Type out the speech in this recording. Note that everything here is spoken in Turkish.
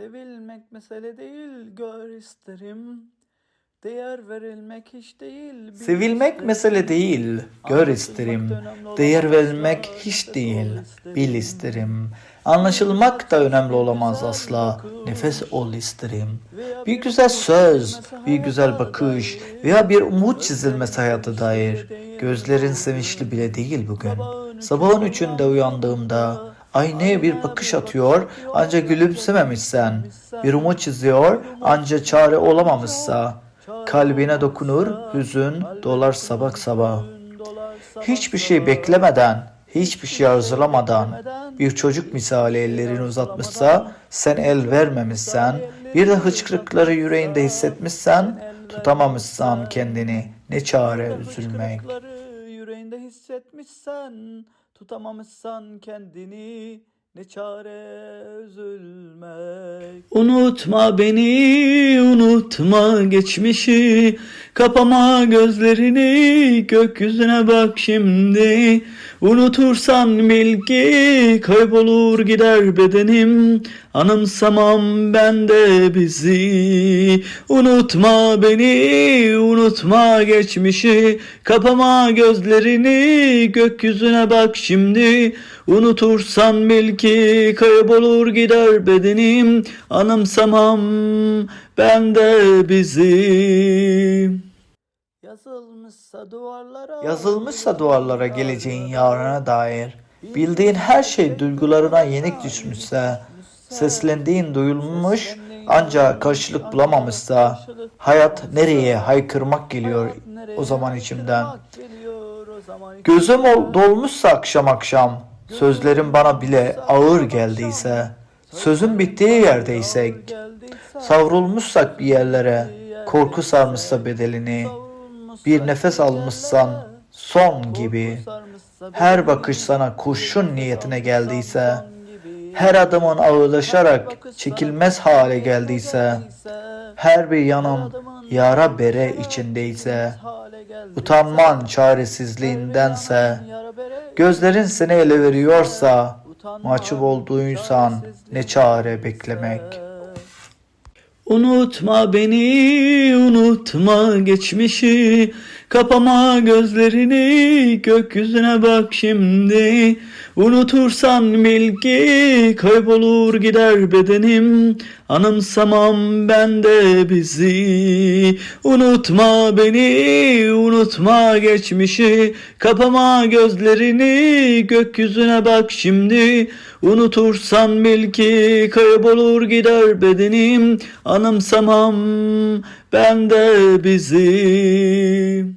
Sevilmek mesele değil gör isterim. Değer verilmek hiç değil. Sevilmek isterim. mesele değil, gör isterim. Değer verilmek hiç değil, bil isterim. Anlaşılmak da önemli olamaz asla, nefes ol isterim. Bir güzel söz, bir güzel bakış veya bir umut çizilmesi hayata dair. Gözlerin sevinçli bile değil bugün. Sabahın üçünde uyandığımda aynaya bir bakış atıyor ancak gülümsememişsen. Bir umut çiziyor ancak çare olamamışsa. Kalbine dokunur, hüzün dolar sabah sabah. Hiçbir şey beklemeden, hiçbir şey arzulamadan bir çocuk misali ellerini uzatmışsa, sen el vermemişsen, bir de hıçkırıkları yüreğinde hissetmişsen, tutamamışsan kendini, ne çare üzülmek. Yüreğinde hissetmişsen, tutamamışsan kendini, ne çare üzülmek. Unutma beni, unutma geçmişi, kapama gözlerini, gökyüzüne bak şimdi. Unutursan bil ki kaybolur gider bedenim, anımsamam ben de bizi. Unutma beni, unutma geçmişi, kapama gözlerini, gökyüzüne bak şimdi. Unutursan bil ki kaybolur gider bedenim, anımsamam ben de bizi. Yazılmışsa duvarlara Yazılmışsa duvarlara geleceğin yarına dair, bildiğin her şey duygularına yenik düşmüşse, seslendiğin duyulmuş ancak karşılık bulamamışsa, hayat nereye haykırmak geliyor o zaman içimden. Gözüm ol- dolmuşsa akşam akşam, sözlerim bana bile ağır geldiyse, sözün bittiği yerdeysek, savrulmuşsak bir yerlere, korku sarmışsa bedelini, bir nefes almışsan son gibi, her bakış sana kurşun niyetine geldiyse, her adımın ağırlaşarak çekilmez hale geldiyse, her bir yanım yara bere içindeyse, utanman çaresizliğindense, gözlerin seni ele veriyorsa, mahcup olduğuysan ne çare beklemek. Unutma beni, unutma geçmişi, kapama gözlerini, gökyüzüne bak şimdi. Unutursan bil ki kaybolur gider bedenim, anımsamam ben de bizi. Unutma beni, unutma geçmişi, kapama gözlerini, gökyüzüne bak şimdi. Unutursan bil ki kaybolur gider bedenim, anımsamam ben de bizi.